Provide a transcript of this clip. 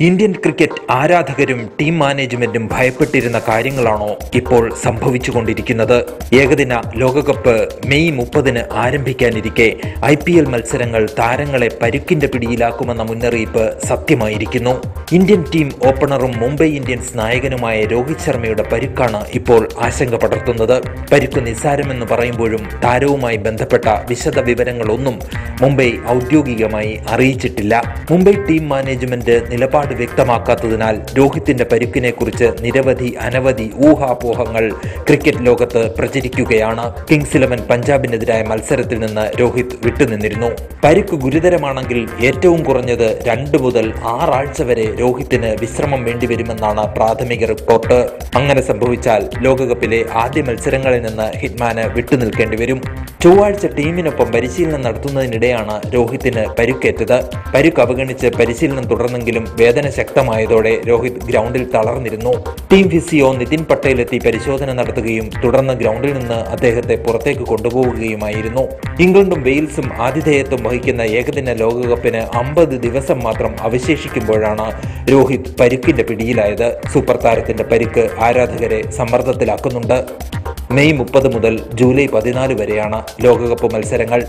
Indian cricket ആരാധകരും team മാനേജ്മെന്റും ഭയപ്പെട്ടിരുന്ന കാര്യങ്ങളാണോ ഇപ്പോൾ സംഭവിച്ചുകൊണ്ടിരിക്കുന്നത്? ഏകദിന ലോകകപ്പ് മെയ് മുപ്പതിന് ആരംഭിക്കാനിരിക്കെ ഐ പി എൽ മത്സരങ്ങൾ താരങ്ങളെ പരുക്കിന്റെ പിടിയിലാക്കുമെന്ന മുന്നറിയിപ്പ് സത്യമായിരിക്കുന്നു. ഇന്ത്യൻ ടീം ഓപ്പണറും മുംബൈ ഇന്ത്യൻസ് നായകനുമായ രോഹിത് ശർമ്മയുടെ പരുക്കാണ് ഇപ്പോൾ ആശങ്ക പടർത്തുന്നത്. പരുക്ക് നിസ്സാരമെന്ന് പറയുമ്പോഴും താരവുമായി ബന്ധപ്പെട്ട വിശദ വിവരങ്ങളൊന്നും മുംബൈ ഔദ്യോഗികമായി അറിയിച്ചിട്ടില്ല. മുംബൈ ടീം മാനേജ്മെന്റ് നിലപാട് വ്യക്തമാക്കാത്തതിനാൽ രോഹിത്തിന്റെ പരുക്കിനെ കുറിച്ച് നിരവധി അനവധി ഊഹാപോഹങ്ങൾ ക്രിക്കറ്റ് ലോകത്ത് പ്രചരിക്കുകയാണ്. കിങ്സ് ഇലവൻ പഞ്ചാബിനെതിരായ മത്സരത്തിൽ നിന്ന് രോഹിത് വിട്ടുനിന്നിരുന്നു. പരുക്ക് ഗുരുതരമാണെങ്കിൽ ഏറ്റവും കുറഞ്ഞത് രണ്ട് മുതൽ ആറാഴ്ച വരെ രോഹിത്തിന് വിശ്രമം വേണ്ടിവരുമെന്നാണ് പ്രാഥമിക റിപ്പോർട്ട്. അങ്ങനെ സംഭവിച്ചാൽ ലോകകപ്പിലെ ആദ്യ മത്സരങ്ങളിൽ നിന്ന് ഹിറ്റ്മാന് വിട്ടുനിൽക്കേണ്ടി വരും ചൊവ്വാഴ്ച ടീമിനൊപ്പം പരിശീലനം നടത്തുന്നതിനിടെയാണ് രോഹിത്തിന് പരുക്കേറ്റത്. പരുക്ക് അവഗണിച്ച് പരിശീലനം തുടർന്നെങ്കിലും വേദന ശക്തമായതോടെ രോഹിത് ഗ്രൗണ്ടിൽ തളർന്നിരുന്നു. ടീം ഫിസിയോ നിതിൻ പട്ടേൽ എത്തി പരിശോധന നടത്തുകയും തുടർന്ന് ഗ്രൗണ്ടിൽ നിന്ന് അദ്ദേഹത്തെ പുറത്തേക്ക് കൊണ്ടുപോവുകയുമായിരുന്നു. ഇംഗ്ലണ്ടും വെയിൽസും ആതിഥേയത്വം വഹിക്കുന്ന ഏകദിന ലോകകപ്പിന് അമ്പത് ദിവസം മാത്രം അവശേഷിക്കുമ്പോഴാണ് രോഹിത് പരുക്കിന്റെ പിടിയിലായത്. സൂപ്പർ താരത്തിന്റെ പരുക്ക് ആരാധകരെ സമ്മർദ്ദത്തിലാക്കുന്നുണ്ട്. മെയ് മുപ്പത് മുതൽ ജൂലൈ പതിനാല് വരെയാണ് ലോകകപ്പ് മത്സരങ്ങൾ.